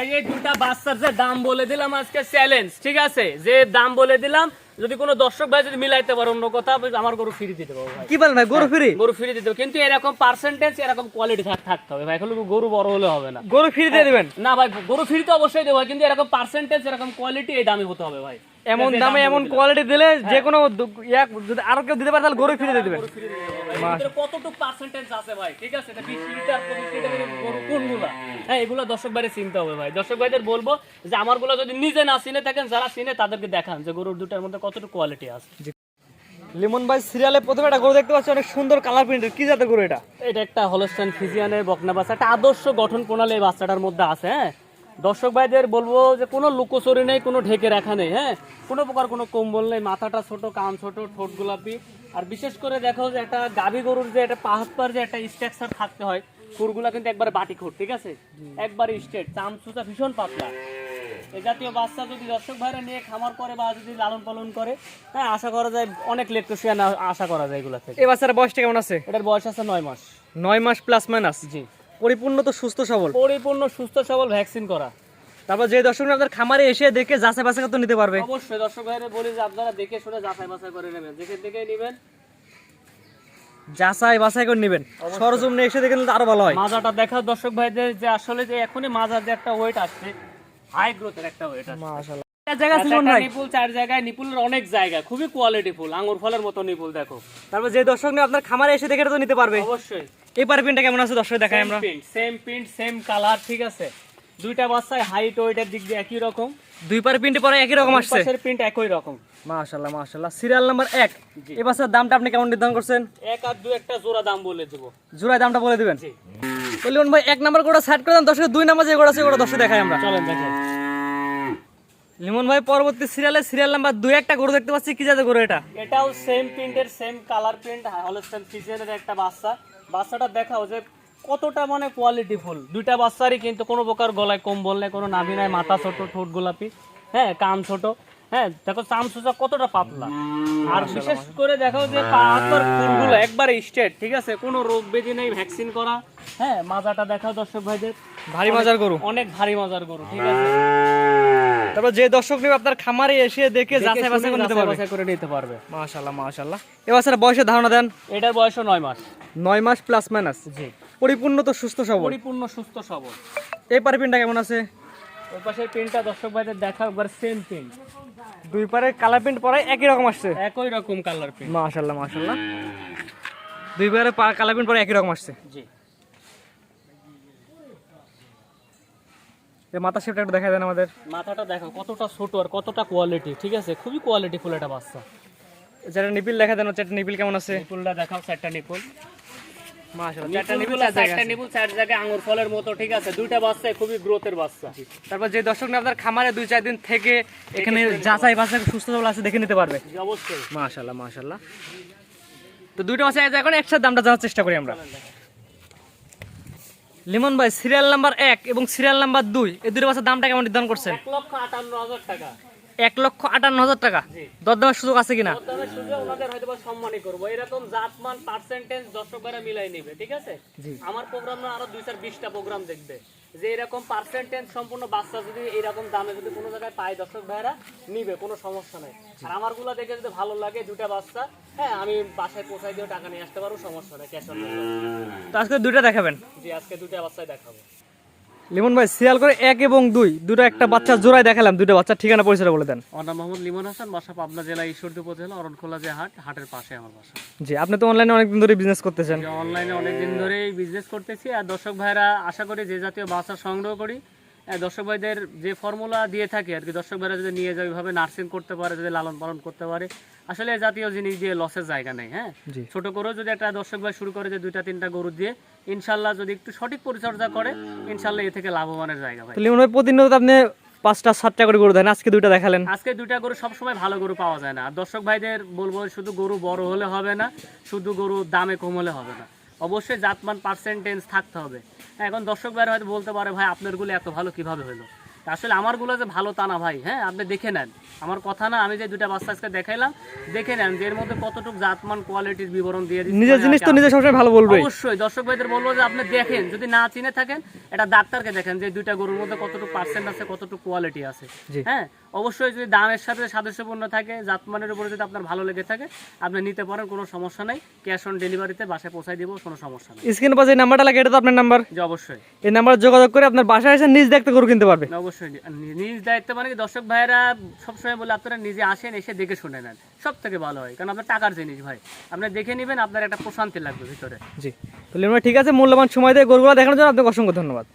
এই দুটা বাচ্চার যে দাম বলে দিলাম আজকে চ্যালেঞ্জ ঠিক আছে? যে দাম বলে দিলাম যদি কোনো দর্শক ভাই যদি মিলাইতে পারে অন্য কথা আমার গরু ফ্রি দিতে পারব ভাই। কি বলেন ভাই গরু ফ্রি গরু ফ্রি দিতে কিন্তু এরকম পার্সেন্টেজ এরকম কোয়ালিটি থাকতে হবে ভাই। এখন গরু বড় হলে হবে না। গরু ফ্রি দিয়ে দিবেন? না ভাই গরু ফ্রি তো অবশ্যই দেবো কিন্তু এরকম পার্সেন্টেজ এরকম কোয়ালিটি এই দামে হতে হবে ভাই। এমন দামে এমন কোয়ালিটি দিলে যে কোনো ইয়া যদি আরও কেউ দিতে পারে তাহলে গরু ফ্রি দিয়ে দিবেন। গরু free দিয়ে দেবো ভাই। এর ভিতরে কতটুকু পার্সেন্টেজ আছে ভাই? ঠিক আছে? এটা 20 লিটার 25 লিটারের গরু হ্যাঁ এগুলো দর্শক ভাইরে চিনতে হবে ভাই। দর্শক ভাইদের বলব যে আমারগুলো যদি নিজে না চিনে থাকেন যারা চিনে তাদেরকে দেখান যে গরুর দুটার মধ্যে কতটুকু কোয়ালিটি আছে। লিমন ভাই সিরিয়ালে প্রথমে একটা গরু দেখতে পাচ্ছি অনেক সুন্দর কালার প্রিন্টের কি জাতের গরু এটা? এটা একটা হলস্টাইন ফিজিয়ানের বকনা বাচ্চা। একটা আদর্শ গঠন প্রণালী এই বাচ্চাটার মধ্যে আছে হ্যাঁ? দর্শক ভাইদের বলব যে কোনো লুকোচুরি নেই কোনো ঢেকে রাখা নেই হ্যাঁ? কোনো প্রকার কোনো কম্বল নেই মাথাটা ছোট কান ছোট ঠোঁট গোলাপি। আর বিশেষ করে দেখো যে একটা গাভী গরুর যে একটা পাহাড় যে একটা স্ট্রাকচার থাকতে হয় খুরগুলা কিন্তু একবারে বাটি খুর ঠিক আছে? একবারে স্ট্রেট চামচুটা ভীষণ পাতলা। এই জাতীয় বাচ্চা যদি দর্শক ভাইরা নিয়ে খামার করে বা যদি লালন পালন করে হ্যাঁ আশা করা যায় অনেক লেকটোসিয়ান আশা করা যায় এগুলা থেকে। এই বাচ্চার বয়সটা কেমন আছে? এটার বয়স আছে নয় মাস। নয় মাস প্লাস মাইনাস জি। পরিপূর্ণ তো সুস্থ সবল। পরিপূর্ণ সুস্থ সবল ভ্যাকসিন করা। তারপর যে দর্শক আপনার খামারে এসে দেখে যাচাই বাছাই তো নিতে পারবে। অবশ্যই দর্শক ভাইরা বলি যে আপনারা দেখে শুনে যাচাই বাছাই করে নেবেন। দেখে দেখে নেবেন। যাচাই বাছাই করে নেবেন। সরজমিনে এসে দেখে নিলে তো আরও ভালো হয়। মাজাটা দেখা দর্শক ভাইদের যে আসলে যে এখনই মাজার যে একটা ওয়েট আসছে হাই গ্রোথের একটা ওয়েট আছে মাশাআল্লাহ। জায়গা আছে লিমন একটা নিপুল চার জায়গায় নিপুলের অনেক জায়গা খুবই কোয়ালিটি ফুল আঙ্গুর ফলের মতো নিপুল দেখো। তারপর যে দর্শক নিয়ে আপনার খামারে এসে দেখে তো নিতে পারবে। অবশ্যই। এই পারে কেমন আছে দর্শক দেখাই আমরা? Print same print same colour ঠিক আছে? দুইটা বাচ্চায় হাইট ওয়েটের দিক দিয়ে একই রকম। দুই পারে প্রিন্টে পরে একই রকম আসছে। পাশের প্রিন্ট একই রকম। মাশাআল্লাহ মাশাআল্লাহ। সিরিয়াল নাম্বার এক। জি। এই বাচ্চার দামটা আপনি কেমন নির্ধারণ করছেন? এক আর দু একটা জোড়া দাম বলে দেবো। জোড়ায় দামটা বলে দিবেন। জি। তো ভাই এক নাম্বার করে দেন। দুই নাম্বার যে আছে দেখাই আমরা। চলেন লিমন ভাই পরবর্তী সিরিয়ালে সিরিয়াল নাম্বার দুই একটা গরু দেখতে পাচ্ছি। কি জাতের গরু এটা? এটাও সেম প্রিন্টের সেম কালার প্রিন্ট হলস্টেন ফিজিয়ানের একটা বাচ্চা। বাচ্চাটা দেখাও যে কতটা মানে কোয়ালিটি ফুল। দুইটা বাচ্চারই কিন্তু কোনো প্রকার গলায় কম্বল নেই কোনো নাভি নাই মাথা ছোট ঠোঁট গোলাপি হ্যাঁ কান ছোট হ্যাঁ দেখো চামচুচা কতটা পাতলা। আর বিশেষ করে দেখো যে পাতর ফুলগুলো একবারে স্টেট ঠিক আছে? কোনো রোগ ব্যাধি নেই ভ্যাকসিন করা হ্যাঁ মাজাটা দেখাও দর্শক ভাইদের। ভারী মজার গরু। অনেক ভারী মজার গরু ঠিক আছে? তারপর যে দর্শক নেবে আপনার খামারে এসে দেখে যাচাই বাছাই করে নিতে পারবে। করে নিতে পারবে। মাশাআল্লাহ মাশাআল্লাহ। এই বাচ্চার বয়সের ধারণা দেন। এটার বয়সও নয় মাস। নয় মাস প্লাস মাইনাস জি। পরিপূর্ণ তো সুস্থ সবল। পরিপূর্ণ সুস্থ সবল। এই পারে প্রিন্টটা কেমন আছে? ওই পাশের প্রিন্টটা দর্শক ভাইদের দেখা একবার সেম প্রিন্ট দুই পারে কালার প্রিন্ট পরে একই রকম আসছে। একই রকম কালার প্রিন্ট মাশাআল্লাহ মাশাআল্লাহ। দুই পারে কালার প্রিন্ট পরে একই রকম আসছে। জি। মাথা শেপটা একটু দেখা দেন আমাদের। মাথাটা দেখো কতটা ছোট আর কতটা কোয়ালিটি ঠিক আছে? খুবই কোয়ালিটি ফুল একটা বাচ্চা। যেটা নিপিল দেখা দেন হচ্ছে নিপিল কেমন আছে? নিপুলটা দেখাও চারটা নিপুল তারপর যে দর্শক আপনার খামারে দুই চার দিন থেকে এখানে যাচাই বাছাই সুস্থ সবল আছে দেখে নিতে পারবে। অবশ্যই। মাশাআল্লাহ মাশাআল্লাহ। তো দুইটা মাছ এখন একসাথে দামটা জানার চেষ্টা করি আমরা। লিমন ভাই সিরিয়াল নাম্বার এক এবং সিরিয়াল নাম্বার দুই এই দুটো বাসের দামটা কেমন নির্ধারণ করছেন? এক লক্ষ আটান্ন হাজার টাকা। এক লক্ষ আটান্ন হাজার টাকা। দরদামের সুযোগ আছে কিনা? দরদামের সুযোগ ওনাদের হয়তো সম্মানই করব। এরকম জাতমান পার্সেন্টেজ দর্শকরা মিলাই নিবে ঠিক আছে? আমার প্রোগ্রাম না আরও দুই চার বিশটা প্রোগ্রাম দেখবে। যে এরকম পার্সেন্টেজ সম্পূর্ণ বাচ্চা যদি এরকম দামে যদি কোনো জায়গায় পায় দর্শক ভাইরা নিবে কোনো সমস্যা নেই। আর আমারগুলো দেখে যদি ভালো লাগে দুটা বাচ্চা হ্যাঁ আমি বাসায় পৌঁছায় দিয়ে টাকা নিয়ে আসতে পারব সমস্যা নেই ক্যাশ অন তো আজকে দুটা দেখাবেন? জি আজকে দুটা বাচ্চাই দেখাবো। লিমন ভাই শিয়াল করে এক এবং দুই। দুটো একটা বাচ্চা জোড়ায় দেখালাম দুটো বাচ্চা ঠিকানা পরিচয় বলে দেন। আমার নাম মোহাম্মদ লিমন হাসান বাসা পাবনা জেলা ঈশ্বরদী উপজেলা অরণখোলা যে হাট হাটের পাশে আমার বাসা। জি আপনি তো অনলাইনে অনেকদিন ধরে বিজনেস করতেছেন। অনলাইনে অনেক দিন ধরেই বিজনেস করতেছি। আর দর্শক ভাইরা আশা করি যে জাতীয় বাচ্চা সংগ্রহ করি। দর্শক ভাইদের যে ফর্মুলা দিয়ে থাকে আর কি দর্শক ভাইরা যদি নিয়ে যায় ওইভাবে নার্সিং করতে পারে যদি লালন পালন করতে পারে আসলে জাতীয় জিনিস দিয়ে লসের জায়গা নেই হ্যাঁ? ছোট করেও যদি একটা দর্শক ভাই শুরু করে যে দুইটা তিনটা গরু দিয়ে ইনশাল্লাহ যদি একটু সঠিক পরিচর্যা করে ইনশাল্লাহ এ থেকে লাভবানের জায়গা ভাই। লিমন ভাই প্রতিনিয়ত আপনি পাঁচটা সাতটা করে গরু দেন আজকে দুইটা দেখালেন। আজকে দুইটা গরু সবসময় ভালো গরু পাওয়া যায় না। আর দর্শক ভাইদের বলব শুধু গরু বড় হলে হবে না শুধু গরু দামে কম হলে হবে না। অবশ্যই জাতমান পার্সেন্টেজ থাকতে হবে। এখন দর্শক ভাই হয়তো বলতে পারে ভাই আপনারগুলো এত ভালো কীভাবে হলো? আসলে আমারগুলো যে ভালো তা না ভাই হ্যাঁ? আপনি দেখে নেন। আমার কথা না আমি যে দুইটা বাচ্চা আজকে দেখাইলাম দেখে নেন যে এর মধ্যে কতটুকু জাতমান কোয়ালিটির বিবরণ দিয়ে দিচ্ছি নিজের জিনিস তো নিজে সবসময় ভালো বলবে অবশ্যই দর্শক ভাইদের বলব যে আপনি দেখেন যদি না চিনে থাকেন এটা ডাক্তারকে দেখেন যে দুইটা গরুর মধ্যে কতটুকু পার্সেন্ট আছে কতটুকু কোয়ালিটি আছে। হ্যাঁ? অবশ্যই যদি দামের সাথে সাদৃশ্যপূর্ণ থাকে জাতমানের উপরে যদি আপনার ভালো লেগে থাকে আপনি নিতে পারেন কোনো সমস্যা নাই। ক্যাশ অন ডেলিভারিতে বাসায় পৌঁছাই দিব কোনো সমস্যা নেই। স্ক্রিনে পাশে এই নাম্বারটা লাগে এটা তো আপনার নাম্বার যে অবশ্যই। এই নাম্বারে যোগাযোগ করে আপনার বাসায় এসে নিজ দেখতে গরু কিনতে পারবে। অবশ্যই। নি- নিজ দায়িত্ব মানে কি দর্শক ভাইয়েরা সবসময় বলে আপনারা নিজে আসেন, এসে দেখে শুনে নেন। সব থেকে ভালো হয়, কারণ আপনার টাকার জিনিস ভাই। আপনি দেখে নেবেন, আপনার একটা প্রশান্তি লাগবে ভিতরে। জি। তাহলে ঠিক আছে, মূল্যবান সময় দিয়ে গরুগুলো দেখানোর জন্য আপনাকে অসংখ্য ধন্যবাদ।